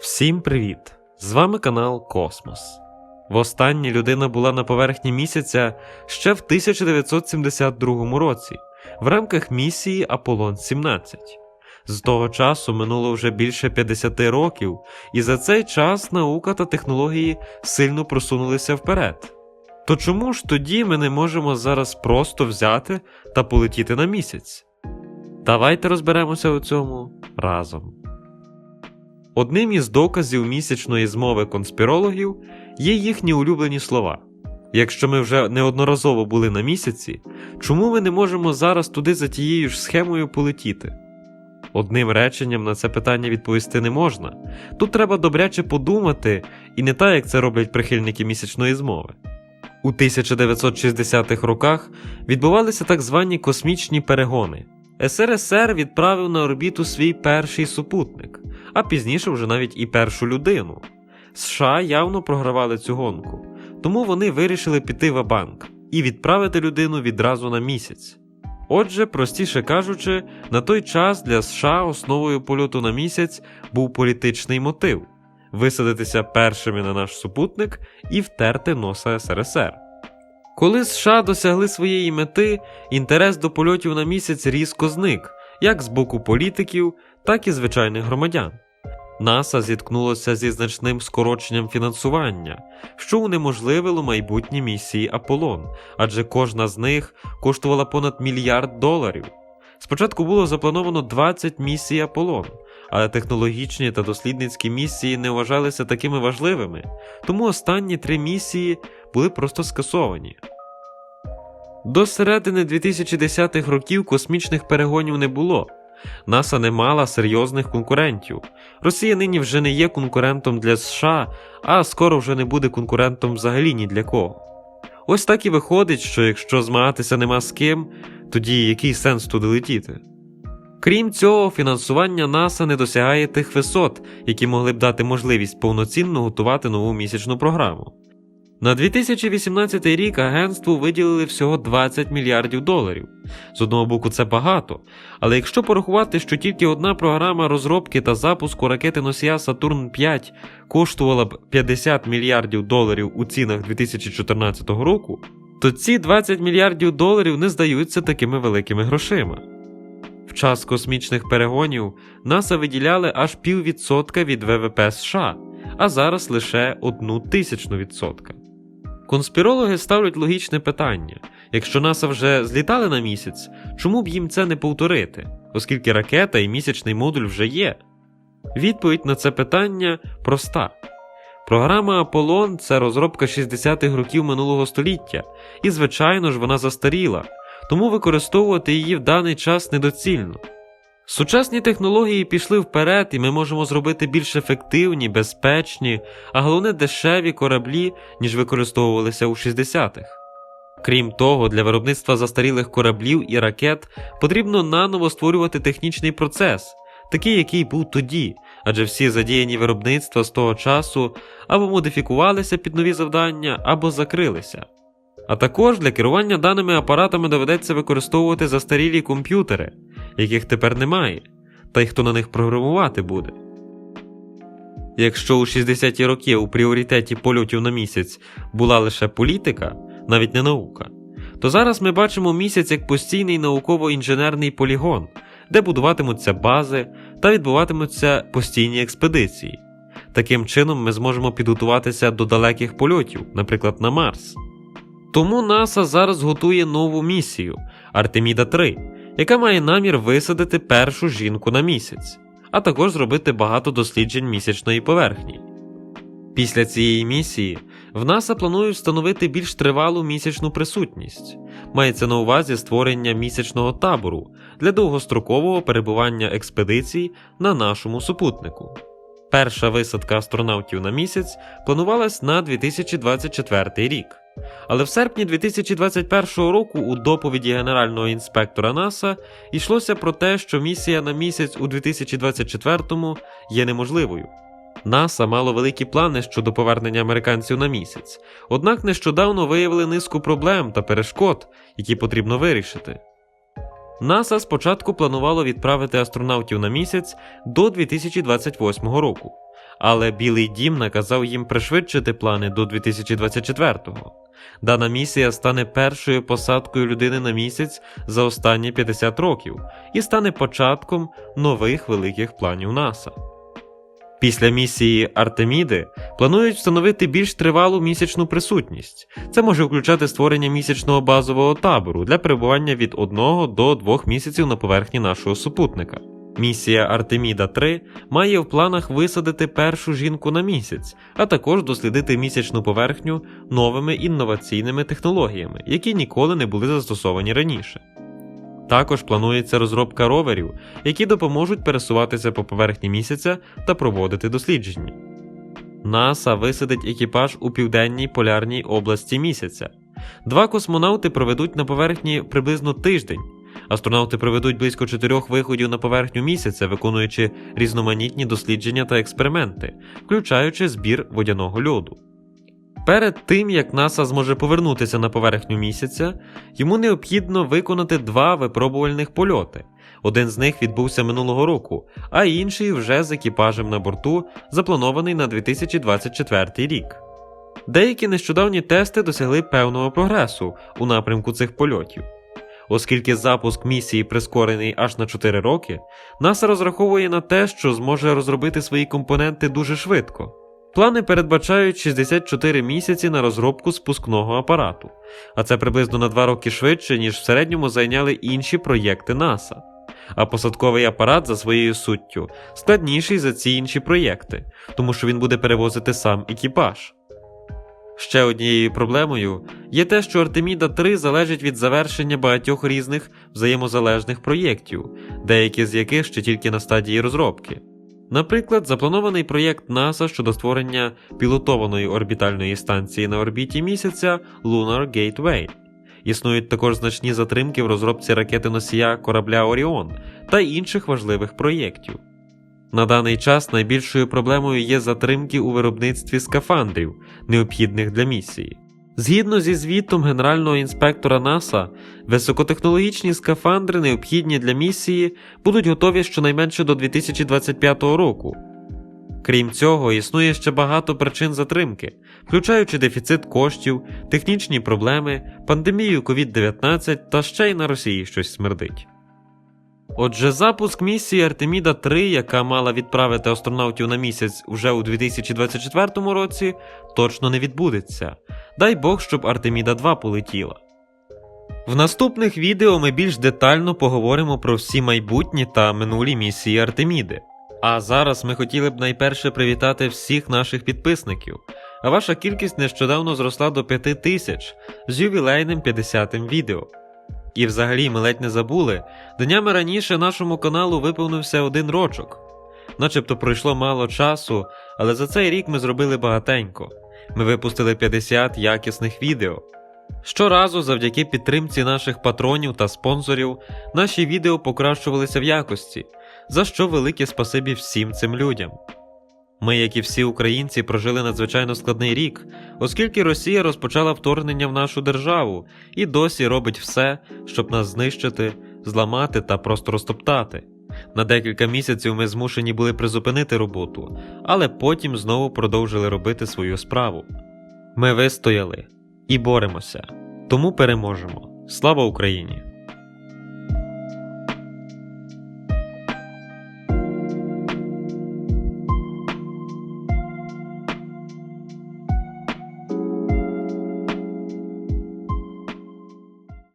Всім привіт! З вами канал Космос. Востаннє людина була на поверхні місяця ще в 1972 році в рамках місії Аполлон 17. З того часу минуло вже більше 50 років, і за цей час наука та технології сильно просунулися вперед. То чому ж тоді ми не можемо зараз просто взяти та полетіти на місяць? Давайте розберемося у цьому разом. Одним із доказів місячної змови конспірологів є їхні улюблені слова. Якщо ми вже неодноразово були на місяці, чому ми не можемо зараз туди за тією ж схемою полетіти? Одним реченням на це питання відповісти не можна. Тут треба добряче подумати, і не так, як це роблять прихильники місячної змови. У 1960-х роках відбувалися так звані космічні перегони. СРСР відправив на орбіту свій перший супутник, а пізніше вже навіть і першу людину. США явно програвали цю гонку, тому вони вирішили піти в банк і відправити людину відразу на місяць. Отже, простіше кажучи, на той час для США основою польоту на місяць був політичний мотив висадитися першими на наш супутник і втерти носа СРСР. Коли США досягли своєї мети, інтерес до польотів на місяць різко зник, як з боку політиків, так і звичайних громадян. НАСА зіткнулося зі значним скороченням фінансування, що унеможливило майбутні місії Аполлон, адже кожна з них коштувала понад мільярд доларів. Спочатку було заплановано 20 місій Аполлон, але технологічні та дослідницькі місії не вважалися такими важливими, тому останні три місії були просто скасовані. До середини 2010-х років космічних перегонів не було. НАСА не мала серйозних конкурентів. Росія нині вже не є конкурентом для США, а скоро вже не буде конкурентом взагалі ні для кого. Ось так і виходить, що якщо змагатися нема з ким, тоді який сенс туди летіти? Крім цього, фінансування НАСА не досягає тих висот, які могли б дати можливість повноцінно готувати нову місячну програму. На 2018 рік агентству виділили всього 20 мільярдів доларів. З одного боку, це багато, але якщо порахувати, що тільки одна програма розробки та запуску ракети носія Сатурн 5 коштувала б 50 мільярдів доларів у цінах 2014 року, то ці 20 мільярдів доларів не здаються такими великими грошима. В час космічних перегонів НАСА виділяли аж піввідсотка від ВВП США, а зараз лише одну тисячну відсотка. Конспірологи ставлять логічне питання: якщо НАСА вже злітали на місяць, чому б їм це не повторити, оскільки ракета і місячний модуль вже є? Відповідь на це питання проста. Програма Аполлон це розробка 60-х років минулого століття, і, звичайно ж, вона застаріла, тому використовувати її в даний час недоцільно. Сучасні технології пішли вперед, і ми можемо зробити більш ефективні, безпечні, а головне дешеві кораблі, ніж використовувалися у 60-х. Крім того, для виробництва застарілих кораблів і ракет потрібно наново створювати технічний процес, такий, який був тоді, адже всі задіяні виробництва з того часу або модифікувалися під нові завдання, або закрилися. А також для керування даними апаратами доведеться використовувати застарілі комп'ютери, яких тепер немає, та й хто на них програмувати буде. Якщо у 60-ті роки у пріоритеті польотів на місяць була лише політика, навіть не наука, то зараз ми бачимо місяць як постійний науково-інженерний полігон, де будуватимуться бази та відбуватимуться постійні експедиції. Таким чином ми зможемо підготуватися до далеких польотів, наприклад, на Марс. Тому НАСА зараз готує нову місію Артеміда 3, яка має намір висадити першу жінку на місяць, а також зробити багато досліджень місячної поверхні. Після цієї місії в НАСА планують встановити більш тривалу місячну присутність. Мається на увазі створення місячного табору для довгострокового перебування експедицій на нашому супутнику. Перша висадка астронавтів на місяць планувалась на 2024 рік. Але в серпні 2021 року у доповіді генерального інспектора НАСА йшлося про те, що місія на місяць у 2024-му є неможливою. НАСА мало великі плани щодо повернення американців на місяць, однак нещодавно виявили низку проблем та перешкод, які потрібно вирішити. НАСА спочатку планувало відправити астронавтів на місяць до 2028 року, але Білий Дім наказав їм пришвидшити плани до 2024-го. Дана місія стане першою посадкою людини на місяць за останні 50 років і стане початком нових великих планів НАСА. Після місії Артеміди планують встановити більш тривалу місячну присутність. Це може включати створення місячного базового табору для перебування від 1 до 2 місяців на поверхні нашого супутника. Місія Артеміда 3 має в планах висадити першу жінку на місяць, а також дослідити місячну поверхню новими інноваційними технологіями, які ніколи не були застосовані раніше. Також планується розробка роверів, які допоможуть пересуватися по поверхні місяця та проводити дослідження. НАСА висадить екіпаж у південній полярній області місяця. Два космонавти проведуть на поверхні приблизно тиждень. Астронавти проведуть близько чотирьох виходів на поверхню місяця, виконуючи різноманітні дослідження та експерименти, включаючи збір водяного льоду. Перед тим як НАСА зможе повернутися на поверхню місяця, йому необхідно виконати два випробувальних польоти. Один з них відбувся минулого року, а інший вже з екіпажем на борту, запланований на 2024 рік. Деякі нещодавні тести досягли певного прогресу у напрямку цих польотів. Оскільки запуск місії прискорений аж на 4 роки, НАСА розраховує на те, що зможе розробити свої компоненти дуже швидко. Плани передбачають 64 місяці на розробку спускного апарату, а це приблизно на 2 роки швидше, ніж в середньому зайняли інші проєкти НАСА. А посадковий апарат за своєю суттю складніший за ці інші проєкти, тому що він буде перевозити сам екіпаж. Ще однією проблемою є те, що Артеміда 3 залежить від завершення багатьох різних взаємозалежних проєктів, деякі з яких ще тільки на стадії розробки. Наприклад, запланований проєкт НАСА щодо створення пілотованої орбітальної станції на орбіті місяця Lunar Gateway. Існують також значні затримки в розробці ракети носія корабля Оріон та інших важливих проєктів. На даний час найбільшою проблемою є затримки у виробництві скафандрів, необхідних для місії. Згідно зі звітом генерального інспектора НАСА, високотехнологічні скафандри, необхідні для місії, будуть готові щонайменше до 2025 року. Крім цього, існує ще багато причин затримки, включаючи дефіцит коштів, технічні проблеми, пандемію COVID-19 та ще й на Росії щось смердить. Отже, запуск місії Артеміда 3, яка мала відправити астронавтів на місяць вже у 2024 році, точно не відбудеться. Дай Бог, щоб Артеміда 2 полетіла. В наступних відео ми більш детально поговоримо про всі майбутні та минулі місії Артеміди. А зараз ми хотіли б найперше привітати всіх наших підписників. А ваша кількість нещодавно зросла до 5 тисяч з ювілейним 50-м відео. І взагалі ми ледь не забули, днями раніше нашому каналу виповнився один рочок. Начебто пройшло мало часу, але за цей рік ми зробили багатенько. Ми випустили 50 якісних відео. Щоразу, завдяки підтримці наших патронів та спонсорів, наші відео покращувалися в якості, за що велике спасибі всім цим людям. Ми, як і всі українці, прожили надзвичайно складний рік, оскільки Росія розпочала вторгнення в нашу державу і досі робить все, щоб нас знищити, зламати та просто розтоптати. На декілька місяців ми змушені були призупинити роботу, але потім знову продовжили робити свою справу. Ми вистояли і боремося, тому переможемо. Слава Україні!